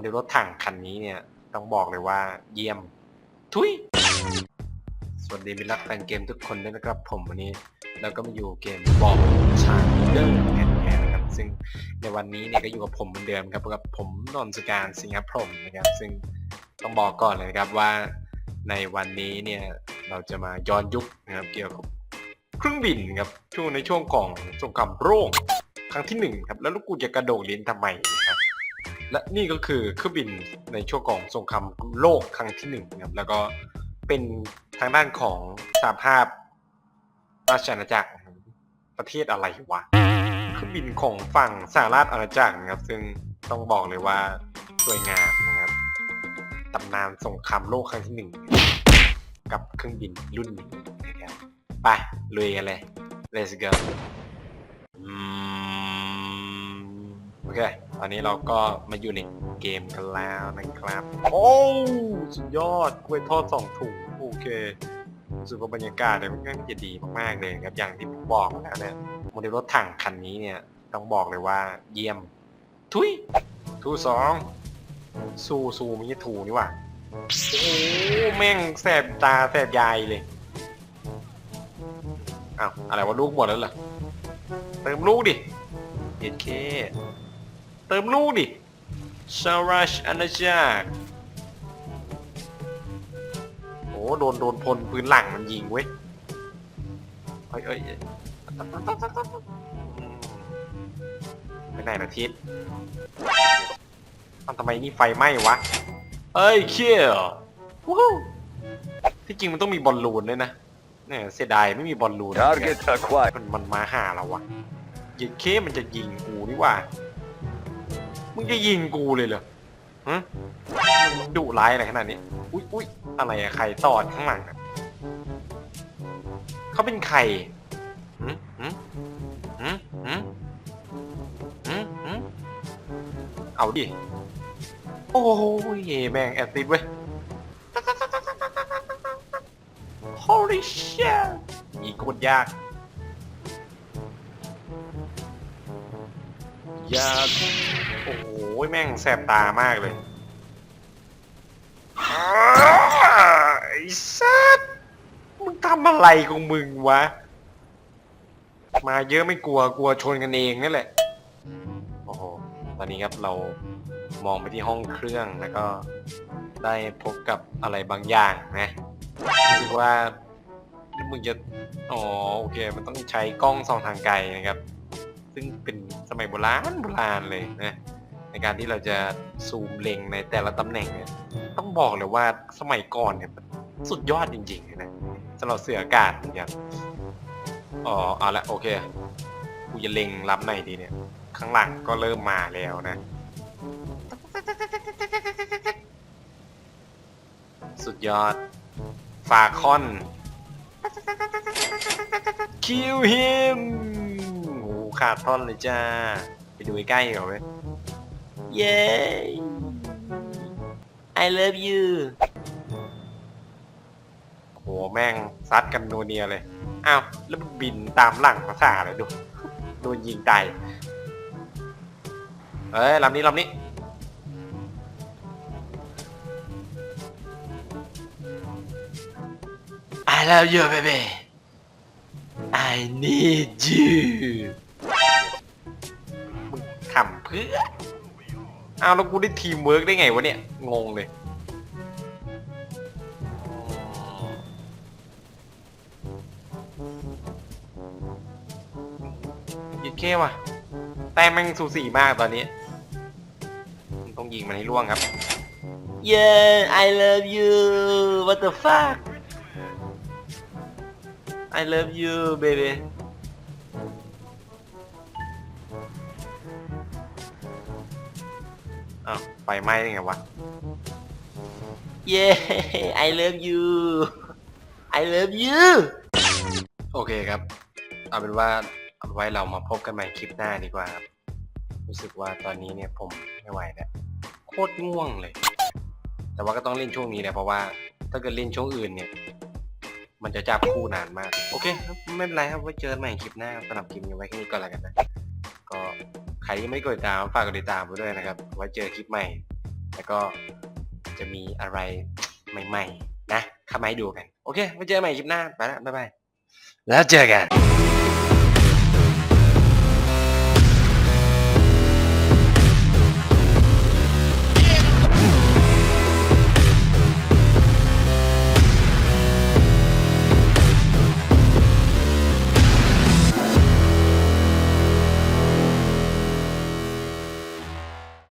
เดลรถถังคันนี้เนี่ย ต้องบอกเลยว่าเยี่ยม ทุย สวัสดีมิตรรักแฟนเกมทุกคนด้วยนะครับผมวันนี้เราก็มาอยู่เกมบอกชาเดอร์แอนแอนนะครับ ซึ่งในวันนี้เนี่ยก็อยู่กับผมเหมือนเดิมครับกับผมนนท์สการสิงห์พรมนะครับ ซึ่งต้องบอกก่อนเลยนะครับว่าในวันนี้เนี่ยเราจะมาย้อนยุคนะครับเกี่ยวกับเครื่องบินครับช่วงในช่วงของสงครามโลกครั้งที่หนึ่งครับแล้วลูกกูจะกระโดดเรียนทำไมนะ และนี่ก็คือเครื่องบินในช่วงของสงครามโลกครั้งที่หนึ่งนะครับแล้วก็เป็นทางด้านของสหภาพราชอาณาจักรประเทศอะไรวะเครื่องบินของฝั่งสหราชอาณาจักรนะครับ ซึ่งต้องบอกเลยว่าสวยงามนะครับตำนานสงครามโลกครั้งที่หนึ่งกับเครื่องบินรุ่นนี้นะครับไปลุยกันเลย let's go โอเค ตอนนี้เราก็มาอยู่ในเกมกันแล้วนะครับ โอ้สุดยอดกล้วยทอดสองถุงโอเครู้สึกว่าบรรยากาศเนี่ยมันก็จะดีมากๆเลยครับอย่างที่ผมบอกแล้วเนี่ยโมเดลรถถังคันนี้เนี่ยต้องบอกเลยว่าเยี่ยม ทุยทูสองซูซูไม่ใช่ทูนี่หว่าโอ้แม่งแสบตาแสบยายเลยอ้าวอะไรวะลูกหมดแล้วเหรอเติมลูกดิเย็ดเค เติมลูกดิชาราชอาณาจักรโอ้โดนโดนพลปืนหลังมันยิงเว้ยเอ้ยเอ้ยเอ้ยอืมไปไหนนะทิศมันทำไมนี่ไฟไหม้วะ เอ้ยเขี้ยววู้ฮู้ที่จริงมันต้องมีบอลลูนด้วยนะเนี่ยเสียดายไม่มีบอลลูน Target acquired. มันมันมาหาเราวะยิงเคมันจะยิงกูนี่หว่า มึงจะยิงกูเลยเหรอฮะมึงดุร้ายอะไรขนาดนี้ อุ๊ยอุ๊ยอะไรอะใครตอดข้างหลังอะเขาเป็นใครหืมหืมหืมหืมหืมหืมเอาดิ โอ้โหแม่งแอดซิดเว้ย Holy shit ยิงโคตรยากยาก อ้โหแม่งแสบตามากเลยอ้าวไอ้สัสมึงทำอะไรของมึงวะ มาเยอะไม่กลัวกลัวชนกันเองนั่แหละ โอ้โห ตอนนี้ครับเรามองไปที่ห้องเครื่องแล้วก็ได้พบกับอะไรบางอย่างนะรู้สึกว่ามึงจะ อ๋อโอเค มันต้องใช้กล้องส่องทางไกลนะครับ ซึ่งเป็นสมัยโบราณโบราณเลยนะ ในการที่เราจะซูมเล็งในแต่ละตำแหน่งเนี่ย ต้องบอกเลยว่าสมัยก่อนเนี่ยมันสุดยอดจริงๆเลยนะสำหรับเสืออากาศนะครับอ๋อเอาละโอเคกูจะเล็งรับไหนดีเนี่ย ข้างหลังก็เริ่มมาแล้วนะ สุดยอดฟาคอนคิวฮิมโอ้ขาดท่อนเลยจ้า ไปดูใกล้ๆก่อเว้ย เย้ I love you โหแม่งซัดกันโนเนียเลย อ้าว แล้วมันบินตามหลังภาษาเลยดู โดนยิงตาย เอ้ยลำนี้ลำนี้ I love you baby I need you มึงทำเพื่อ อาวแล้วกูได้ทีมเวิร์กได้ไงวะเนี่ย งงเลยยิงเข้ว่ะ แต่แม่งสูสีมากตอนนี้ ต้องยิงมันให้ล่วงครับ Yeah I love you What the fuck I love you baby อ้าวไฟไหม้ได้ไงวะ Yeah I love you I love you โอเคครับ เอาเป็นว่าเอาไว้เรามาพบกันใหม่คลิปหน้าดีกว่าครับ รู้สึกว่าตอนนี้เนี่ยผมไม่ไหวแล้วโคตรง่วงเลย แต่ว่าก็ต้องเล่นช่วงนี้แหละเพราะว่า ถ้าเกิดเล่นช่วงอื่นเนี่ย มันจะจับคู่นานมาก โอเคครับไม่เป็นไรครับไว้เจอกันใหม่คลิปหน้าสำหรับคลิปนี้ไว้แค่นี้ก่อนแล้วกันนะ ก็ใครที่ไม่กดติดตามฝากกดติดตามไปด้วยนะครับ ไว้เจอคลิปใหม่ แล้วก็จะมีอะไรใหม่ ๆ นะเข้ามาให้ดูกัน โอเคไว้เจอกันใหม่คลิปหน้าไปละบ๊ายบายแล้วเจอกัน